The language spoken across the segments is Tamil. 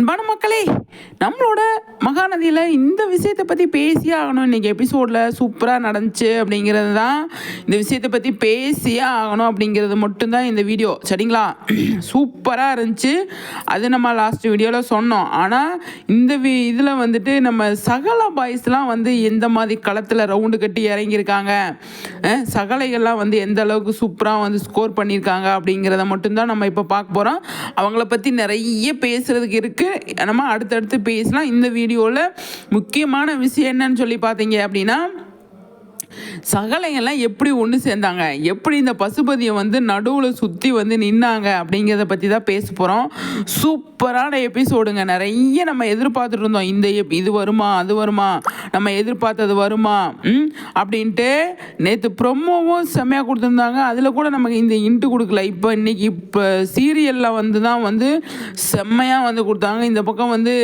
அன்பான மக்களே நம்மளோட மகாநதியில் இந்த விஷயத்தை பற்றி பேசியே ஆகணும். இன்றைக்கி எபிசோடில் சூப்பராக நடந்துச்சு அப்படிங்கிறது தான் இந்த விஷயத்தை பற்றி பேசியே ஆகணும் அப்படிங்கிறது மட்டும்தான் இந்த வீடியோ சரிங்களா? சூப்பராக இருந்துச்சு. அது நம்ம லாஸ்ட் வீடியோவில் சொன்னோம். ஆனால் இந்த வி இதில் வந்துட்டு நம்ம சகல பாய்ஸ்லாம் வந்து எந்த மாதிரி களத்தில் ரவுண்டு கட்டி இறங்கியிருக்காங்க. சகலைகள்லாம் வந்து எந்த அளவுக்கு சூப்பராக வந்து ஸ்கோர் பண்ணியிருக்காங்க அப்படிங்கிறத மட்டும்தான் நம்ம இப்போ பார்க்க போகிறோம் அவங்கள பற்றி நிறைய பேசுகிறதுக்கு இருக்குது நம்ம அடுத்தடுத்து பேசலாம். இந்த வீடியோவில் முக்கியமான விஷயம் என்னன்னு சொல்லி பார்த்தீங்க அப்படின்னா சகலையெல்லாம் எப்படி ஒன்று சேர்ந்தாங்க? எப்படி இந்த பசுபதியை வந்து நடுவில் சுற்றி வந்து நின்னாங்க அப்படிங்கிறத பற்றி தான் பேச போகிறோம் சூப்பரான எபிசோடுங்க. நிறைய நம்ம எதிர்பார்த்துட்டு இருந்தோம். இந்த எப் இது வருமா அது வருமா நம்ம எதிர்பார்த்தது வருமா அப்படின்ட்டு நேற்று ப்ரொமோவும் செம்மையாக கொடுத்துருந்தாங்க. அதில் கூட நமக்கு இந்த இன்ட்டு கொடுக்கல. இப்போ இன்றைக்கி இப்போ சீரியலில் வந்து தான் வந்து செம்மையாக வந்து கொடுத்தாங்க. இந்த பக்கம் வந்து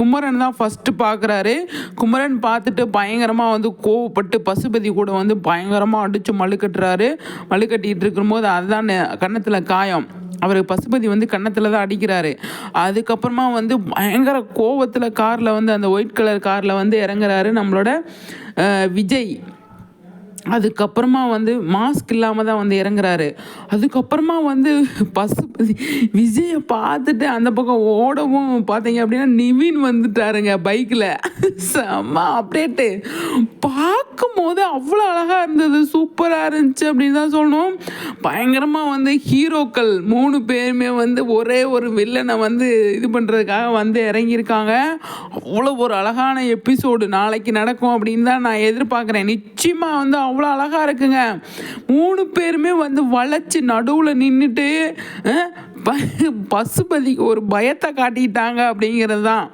குமரன் தான் ஃபஸ்ட்டு பார்க்குறாரு. குமரன் பார்த்துட்டு பயங்கரமாக வந்து கோவப்பட்டு பசுபதி கூட வந்து பயங்கரமாக அடித்து மழுக்கட்டுறாரு மழுக்கட்டிகிட்டு இருக்கும்போது அதுதான் கன்னத்தில் காயம். அவர் பசுபதி வந்து கன்னத்தில் தான் அடிக்கிறாரு. அதுக்கப்புறமா வந்து பயங்கர கோவத்தில் காரில் வந்து அந்த ஒயிட் கலர் காரில் வந்து இறங்குறாரு நம்மளோட விஜய். அதுக்கப்புறமா வந்து மாஸ்க் இல்லாமல் தான் வந்து இறங்குறாரு. அதுக்கப்புறமா வந்து பசுபதி விஜயை பார்த்துட்டு அந்த பக்கம் ஓடவும் பார்த்தீங்க அப்படின்னா நிவின் வந்துட்டாருங்க பைக்கில் செம்ம அப்டேட்டு பார்க்கும்போது அவ்வளோ அழகாக இருந்தது. சூப்பராக இருந்துச்சு அப்படின்னு தான் சொல்லணும். பயங்கரமாக வந்து ஹீரோக்கள் மூணு பேருமே வந்து ஒரே ஒரு வில்லனை வந்து இது பண்ணுறதுக்காக வந்து இறங்கியிருக்காங்க. அவ்வளோ ஒரு அழகான எபிசோடு நாளைக்கு நடக்கும் அப்படின்னு தான் நான் எதிர்பார்க்குறேன். நிச்சயமாக வந்து அவ்வளோ அழகாக இருக்குங்க. மூணு பேருமே வந்து வளைச்சி நடுவில் நின்றுட்டு பசுபதிக்கு ஒரு பயத்தை காட்டிட்டாங்க அப்படிங்கிறது தான்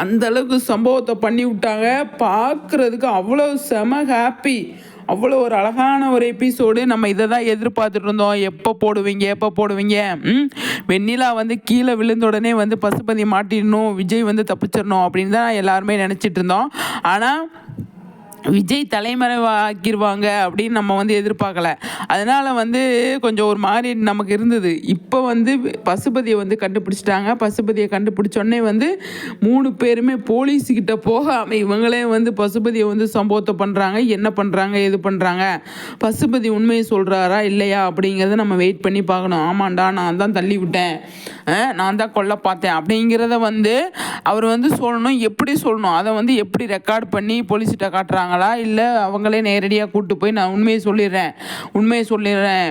அந்தளவுக்கு சம்பவத்தை பண்ணி விட்டாங்க. பார்க்குறதுக்கு அவ்வளோ செம ஹாப்பி அவ்வளோ ஒரு அழகான ஒரு எபிசோடு நம்ம இதை தான் எதிர்பார்த்துட்டு இருந்தோம். எப்போ போடுவீங்க எப்போ போடுவீங்க? ம்? வெண்ணிலா வந்து கீழே விழுந்த உடனே வந்து பசுபதி மாட்டிடணும் விஜய் வந்து தப்பிச்சிடணும் அப்படின்னு தான் எல்லாருமே நினச்சிட்டு இருந்தோம். ஆனால் விஜய் தலைமறைவாக்கிடுவாங்க அப்படின்னு நம்ம வந்து எதிர்பார்க்கல. அதனால் வந்து கொஞ்சம் ஒரு மாதிரி நமக்கு இருந்தது. இப்போ வந்து பசுபதியை வந்து கண்டுபிடிச்சிட்டாங்க. பசுபதியை கண்டுபிடிச்சோடனே வந்து மூணு பேருமே போலீஸுக்கிட்ட போகாமல் இவங்களே வந்து பசுபதியை வந்து சம்பவத்தை பண்ணுறாங்க என்ன பண்ணுறாங்க எது பண்ணுறாங்க பசுபதி உண்மையை சொல்கிறாரா இல்லையா? அப்படிங்கிறத நம்ம வெயிட் பண்ணி பார்க்கணும். ஆமாண்டா நான் தான் தள்ளி விட்டேன். நான் தான் கொல்ல பார்த்தேன். அப்படிங்கிறத வந்து அவர் வந்து சொல்லணும். எப்படி சொல்லணும்? அதை வந்து எப்படி ரெக்கார்ட் பண்ணி போலீஸ்கிட்ட காட்டுறாங்க? சொல்கிறாங்களா இல்லை அவங்களே நேரடியாக கூட்டு போய் நான் உண்மையை சொல்லிடுறேன். உண்மையை சொல்லிடுறேன்.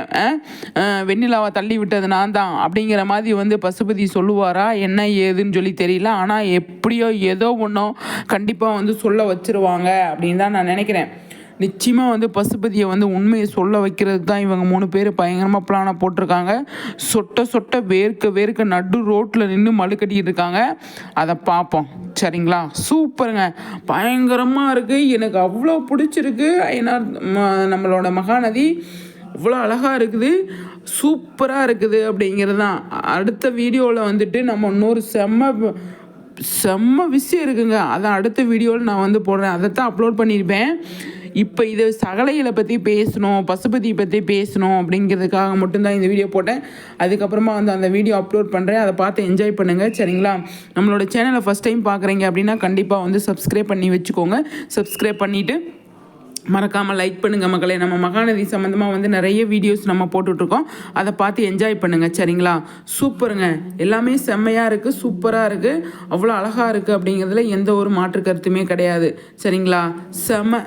வெண்ணிலாவை தள்ளி விட்டது நான் தான். அப்படிங்கிற மாதிரி வந்து பசுபதி சொல்லுவாரா? என்ன ஏதுன்னு சொல்லி தெரியல. ஆனால் எப்படியோ ஏதோ ஒன்றும் கண்டிப்பாக வந்து சொல்ல வச்சுருவாங்க அப்படின்னு தான் நான் நினைக்கிறேன். நிச்சயமாக வந்து பசுபதியை வந்து உண்மையை சொல்ல வைக்கிறதுக்கு தான் இவங்க மூணு பேர் பயங்கரமாக பிளானாக போட்டிருக்காங்க. சொட்ட சொட்ட வேர்க்க வேர்க்க நடு ரோட்டில் நின்று மழுக்கட்டிக்கிட்டு இருக்காங்க. அதை பார்ப்போம் சரிங்களா? சூப்பருங்க. பயங்கரமாக இருக்குது எனக்கு அவ்வளோ பிடிச்சிருக்கு. ஏன்னா நம்மளோட மகாநதி. இவ்வளோ அழகாக இருக்குது. சூப்பராக இருக்குது அப்படிங்கிறது தான். அடுத்த வீடியோவில் வந்துட்டு நம்ம இன்னொரு செம்ம செம்ம விஷயம் இருக்குங்க. அதான் அடுத்த வீடியோவில் நான் வந்து போடுறேன். அதை தான் அப்லோட் பண்ணியிருப்பேன் இப்போ இது சகலைகளை பற்றி பேசணும் பசுபதியை பற்றி பேசணும் அப்படிங்கிறதுக்காக மட்டும்தான் இந்த வீடியோ போட்டேன். அதுக்கப்புறமா வந்து அந்த வீடியோ அப்லோட் பண்ணுறேன் அதை பார்த்து என்ஜாய் பண்ணுங்கள் சரிங்களா? நம்மளோட சேனலை ஃபஸ்ட் டைம் பார்க்குறீங்க அப்படின்னா கண்டிப்பாக வந்து சப்ஸ்கிரைப் பண்ணி வச்சுக்கோங்க. சப்ஸ்கிரைப் பண்ணிவிட்டு மறக்காமல் லைக் பண்ணுங்கள் மக்களே. நம்ம மகாநதி சம்மந்தமாக வந்து நிறைய வீடியோஸ் நம்ம போட்டுட்ருக்கோம். அதை பார்த்து என்ஜாய் பண்ணுங்கள் சரிங்களா? சூப்பருங்க. எல்லாமே செம்மையாக இருக்குது சூப்பராக இருக்குது அவ்வளோ அழகாக இருக்குது அப்படிங்கிறதுல எந்த ஒரு மாற்று கருத்துமே கிடையாது. சரிங்களா? செம்ம